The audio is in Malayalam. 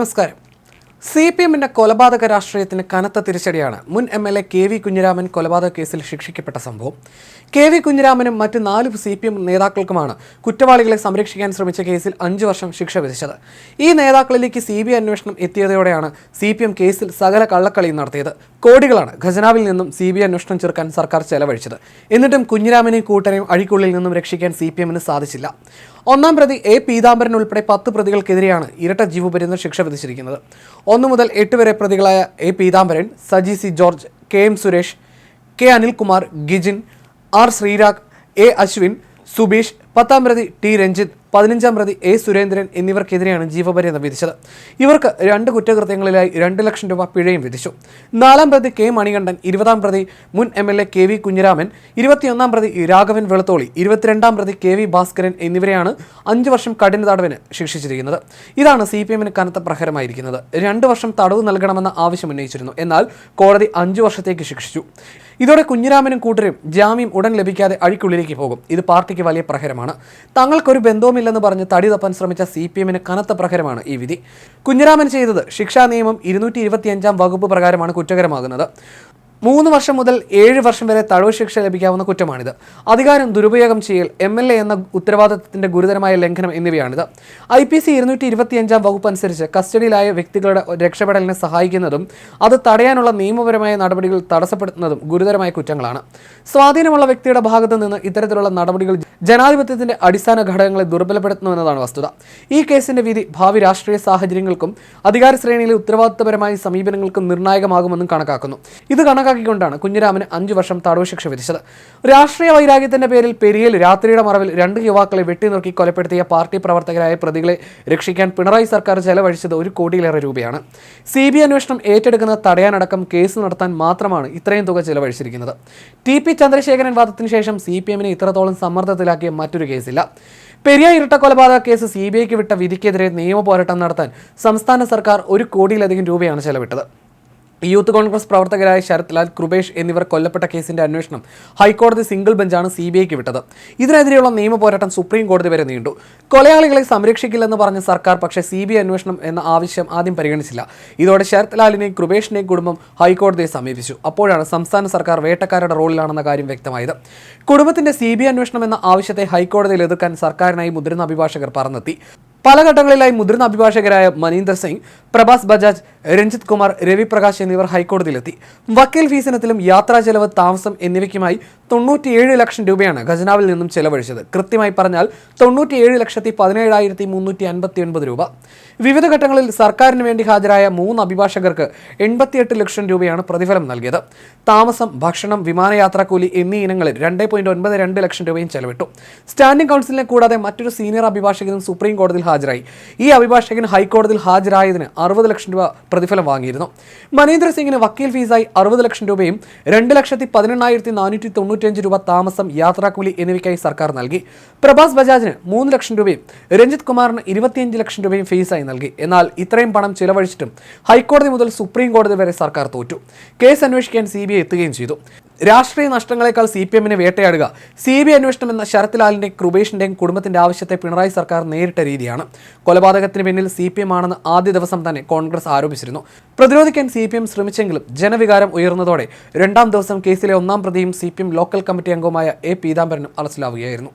നമസ്കാരം. സി പി എമ്മിന്റെ കൊലപാതക രാഷ്ട്രീയത്തിന് കനത്ത തിരിച്ചടിയാണ്. മുൻ M L A K V Kunhiraman കൊലപാതക കേസിൽ ശിക്ഷിക്കപ്പെട്ട സംഭവം. കെ വി കുഞ്ഞിരാമനും മറ്റ് നാല് സി പി എം നേതാക്കൾക്കുമാണ് കുറ്റവാളികളെ സംരക്ഷിക്കാൻ ശ്രമിച്ച കേസിൽ അഞ്ച് വർഷം ശിക്ഷ വിധിച്ചത്. ഈ നേതാക്കളിലേക്ക് സി ബി ഐ അന്വേഷണം എത്തിയതോടെയാണ് സി പി എം കേസിൽ സകല കള്ളക്കളിയും നടത്തിയത്. കോടികളാണ് ഖജനാവിൽ നിന്നും സി ബി ഐ അന്വേഷണം ചെറുക്കാൻ സർക്കാർ ചെലവഴിച്ചത്. എന്നിട്ടും കുഞ്ഞിരാമനെയും കൂട്ടരെയും അഴിക്കുള്ളിൽ നിന്നും രക്ഷിക്കാൻ സി പി എമ്മിന് സാധിച്ചില്ല. ഒന്നാം പ്രതി എ പീതാംബരൻ ഉൾപ്പെടെ പത്ത് പ്രതികൾക്കെതിരെയാണ് ഇരട്ട ജീവപര്യന്തം ശിക്ഷ വിധിച്ചിരിക്കുന്നത്. ഒന്നു മുതൽ എട്ട് വരെ പ്രതികളായ A Peethambaran Saji C George K M Suresh K Anilkumar Gijin R Sreerag A Ashwin Subeesh പത്താം പ്രതി ടി രഞ്ജിത്ത് പതിനഞ്ചാം പ്രതി എ സുരേന്ദ്രൻ എന്നിവർക്കെതിരെയാണ് ജീവപര്യന്തം വിധിച്ചത്. ഇവർക്ക് രണ്ട് കുറ്റകൃത്യങ്ങളിലായി രണ്ട് ലക്ഷം രൂപ പിഴയും വിധിച്ചു. നാലാം പ്രതി കെ മണികണ്ഠൻ ഇരുപതാം പ്രതി മുൻ M L A K V Kunhiraman ഇരുപത്തിയൊന്നാം പ്രതി രാഘവൻ വെളുത്തോളി ഇരുപത്തിരണ്ടാം പ്രതി കെ വി ഭാസ്കരൻ എന്നിവരെയാണ് അഞ്ച് വർഷം കഠിന തടവിന് ശിക്ഷിച്ചിരിക്കുന്നത്. ഇതാണ് സി പി എമ്മിന് കനത്ത പ്രഹരമായിരിക്കുന്നത്. രണ്ട് വർഷം തടവ് നൽകണമെന്ന ആവശ്യം ഉന്നയിച്ചിരുന്നു. എന്നാൽ കോടതി അഞ്ചു വർഷത്തേക്ക് ശിക്ഷിച്ചു. ഇതോടെ കുഞ്ഞിരാമനും കൂട്ടരും ജാമ്യം ഉടൻ ലഭിക്കാതെ അഴിക്കുള്ളിലേക്ക് പോകും. ഇത് പാർട്ടിക്ക് വലിയ പ്രഹരമാണ്. തങ്ങൾക്കൊരു ബന്ധവുമില്ലെന്ന് പറഞ്ഞ് തടി തപ്പാൻ ശ്രമിച്ച സി പി എമ്മിന് കനത്ത പ്രഹരമാണ് ഈ വിധി. കുഞ്ഞിരാമൻ ചെയ്തത് ശിക്ഷാ നിയമം ഇരുന്നൂറ്റി വകുപ്പ് പ്രകാരമാണ് കുറ്റകരമാകുന്നത്. മൂന്ന് വർഷം മുതൽ ഏഴ് വർഷം വരെ തടവ് ശിക്ഷ ലഭിക്കാവുന്ന കുറ്റമാണിത്. അധികാരം ദുരുപയോഗം ചെയ്യൽ എം എൽ എ എന്ന ഉത്തരവാദിത്തത്തിന്റെ ഗുരുതരമായ ലംഘനം എന്നിവയാണിത്. ഐ പി സി ഇരുന്നൂറ്റി ഇരുപത്തിയഞ്ചാം വകുപ്പ് അനുസരിച്ച് കസ്റ്റഡിയിലായ വ്യക്തികളുടെ രക്ഷപ്പെടലിനെ സഹായിക്കുന്നതും അത് തടയാനുള്ള നിയമപരമായ നടപടികൾ തടസ്സപ്പെടുത്തുന്നതും ഗുരുതരമായ കുറ്റങ്ങളാണ്. സ്വാധീനമുള്ള വ്യക്തിയുടെ ഭാഗത്തു നിന്ന് ഇത്തരത്തിലുള്ള നടപടികൾ ജനാധിപത്യത്തിന്റെ അടിസ്ഥാന ഘടകങ്ങളെ ദുർബലപ്പെടുത്തുന്നുവെന്നതാണ് വസ്തുത. ഈ കേസിന്റെ വിധി ഭാവി രാഷ്ട്രീയ സാഹചര്യങ്ങൾക്കും അധികാര ശ്രേണിയിലെ ഉത്തരവാദിത്തപരമായ സമീപനങ്ങൾക്കും നിർണായകമാകുമെന്നും കണക്കാക്കുന്നു. ഇത് കണക്കാക്കിക്കൊണ്ടാണ് കുഞ്ഞിരാമന് അഞ്ചു വർഷം തടവ് ശിക്ഷ വിധിച്ചത്. രാഷ്ട്രീയ വൈരാഗ്യത്തിന്റെ പേരിൽ പെരിയൽ രാത്രിയുടെ മറവിൽ രണ്ട് യുവാക്കളെ വെട്ടിനുറുക്കി കൊലപ്പെടുത്തിയ പാർട്ടി പ്രവർത്തകരായ പ്രതികളെ രക്ഷിക്കാൻ പിണറായി സർക്കാർ ചെലവഴിച്ചത് ഒരു കോടിയിലേറെ രൂപയാണ്. സി ബി അന്വേഷണം ഏറ്റെടുക്കുന്നത് തടയാനടക്കം കേസ് നടത്താൻ മാത്രമാണ് ഇത്രയും തുക ചെലവഴിച്ചിരിക്കുന്നത്. ടി പി ചന്ദ്രശേഖരൻ വാദത്തിന് ശേഷം സി പി എമ്മിനെ ഇത്രത്തോളം സമ്മർദ്ദത്തിലാക്കിയ മറ്റൊരു കേസില്ല. പെരിയ ഇരട്ട കൊലപാതക കേസ് സി ബി ഐക്ക് വിട്ട വിധിക്കെതിരെ നിയമ പോരാട്ടം നടത്താൻ സംസ്ഥാന സർക്കാർ ഒരു കോടിയിലധികം രൂപയാണ് ചെലവിട്ടത്. യൂത്ത് കോൺഗ്രസ് പ്രവർത്തകരായ ശരത് ലാൽ കൃപേഷ് എന്നിവർ കൊല്ലപ്പെട്ട കേസിന്റെ അന്വേഷണം ഹൈക്കോടതി സിംഗിൾ ബെഞ്ചാണ് സി ബി ഐക്ക് വിട്ടത്. ഇതിനെതിരെയുള്ള നിയമ പോരാട്ടം സുപ്രീം കോടതി വരെ നീണ്ടു. കൊലയാളികളെ സംരക്ഷിക്കില്ലെന്ന് പറഞ്ഞ സർക്കാർ പക്ഷേ സി ബി ഐ അന്വേഷണം എന്ന ആവശ്യം ആദ്യം പരിഗണിച്ചില്ല. ഇതോടെ ശരത് ലാലിനെയും കൃപേഷിനെയും കുടുംബം ഹൈക്കോടതിയെ സമീപിച്ചു. അപ്പോഴാണ് സംസ്ഥാന സർക്കാർ വേട്ടക്കാരുടെ റോളിലാണെന്ന കാര്യം വ്യക്തമായത്. കുടുംബത്തിന്റെ സി ബി ഐ അന്വേഷണം എന്ന ആവശ്യത്തെ ഹൈക്കോടതിയിൽ എതിർക്കാൻ സർക്കാരിനായി മുതിർന്ന അഭിഭാഷകർ പറഞ്ഞെത്തി പല ഘട്ടങ്ങളിലായി മുതിർന്ന അഭിഭാഷകരായ മനീന്ദർ സിംഗ് പ്രഭാസ് ബജാജ് രഞ്ജിത് കുമാർ രവിപ്രകാശ് എന്നിവർ ഹൈക്കോടതിയിലെത്തി. വക്കീൽ ഫീസിനത്തിലും യാത്രാ ചെലവ് താമസം എന്നിവയ്ക്കുമായി തൊണ്ണൂറ്റിയേഴ് ലക്ഷം രൂപയാണ് ഖജനാവിൽ നിന്നും ചെലവഴിച്ചത്. കൃത്യമായി പറഞ്ഞാൽ തൊണ്ണൂറ്റിയേഴ് ലക്ഷത്തി പതിനേഴായിരത്തി മുന്നൂറ്റി അൻപത്തി ഒൻപത് രൂപ. വിവിധ ഘട്ടങ്ങളിൽ സർക്കാരിന് വേണ്ടി ഹാജരായ മൂന്ന് അഭിഭാഷകർക്ക് എൺപത്തിയെട്ട് ലക്ഷം രൂപയാണ് പ്രതിഫലം നൽകിയത്. താമസം ഭക്ഷണം വിമാനയാത്രാക്കൂലി എന്നീ ഇനങ്ങളിൽ രണ്ട് പോയിന്റ് ഒൻപത് രണ്ട് ലക്ഷം രൂപയും ചെലവിട്ടു. സ്റ്റാൻഡിംഗ് കൗൺസിലിനെ കൂടാതെ മറ്റൊരു സീനിയർ അഭിഭാഷകനും സുപ്രീം കോടതിയിൽ ഹാജരായി. ഈ അഭിഭാഷകൻ ഹൈക്കോടതിയിൽ ഹാജരായതിന് അറുപത് ലക്ഷം രൂപ പ്രതിഫലം വാങ്ങിയിരുന്നു. മനീന്ദ്ര സിംഗിന് വക്കീൽ ഫീസായി അറുപത് ലക്ഷം രൂപയും രണ്ട് ലക്ഷത്തി പതിനെണ്ണായിരത്തി നാനൂറ്റി തൊണ്ണൂറ്റിയഞ്ച് രൂപ താമസം യാത്രാക്കൂലി എന്നിവയ്ക്കായി സർക്കാർ നൽകി. പ്രഭാസ് ബജാജിന് മൂന്ന് ലക്ഷം രൂപയും രഞ്ജിത് കുമാറിന് ഇരുപത്തിയഞ്ച് ലക്ഷം രൂപയും ഫീസായി നൽകി. എന്നാൽ ഇത്രയും പണം ചിലവഴിച്ചിട്ടും ഹൈക്കോടതി മുതൽ സുപ്രീം കോടതി വരെ സർക്കാർ തോറ്റു. കേസ് അന്വേഷിക്കാൻ സി എത്തുകയും ചെയ്തു. രാഷ്ട്രീയ നഷ്ടങ്ങളെക്കാൾ സി പി എമ്മിനെ വേട്ടയാടുക സി ബി അന്വേഷണം എന്ന ശരത്ലാലിന്റെയും കൃപേഷിന്റെയും കുടുംബത്തിന്റെ ആവശ്യത്തെ പിണറായി സർക്കാർ നേരിട്ട രീതിയാണ്. കൊലപാതകത്തിന് പിന്നിൽ സി പി എം ആണെന്ന് ആദ്യ ദിവസം തന്നെ കോൺഗ്രസ് ആരോപിച്ചിരുന്നു. പ്രതിരോധിക്കാൻ സി പി എം ശ്രമിച്ചെങ്കിലും ജനവികാരം ഉയർന്നതോടെ രണ്ടാം ദിവസം കേസിലെ ഒന്നാം പ്രതിയും C P M local committee അംഗവുമായ എ പീതാംബരനും അറസ്റ്റിലാവുകയായിരുന്നു.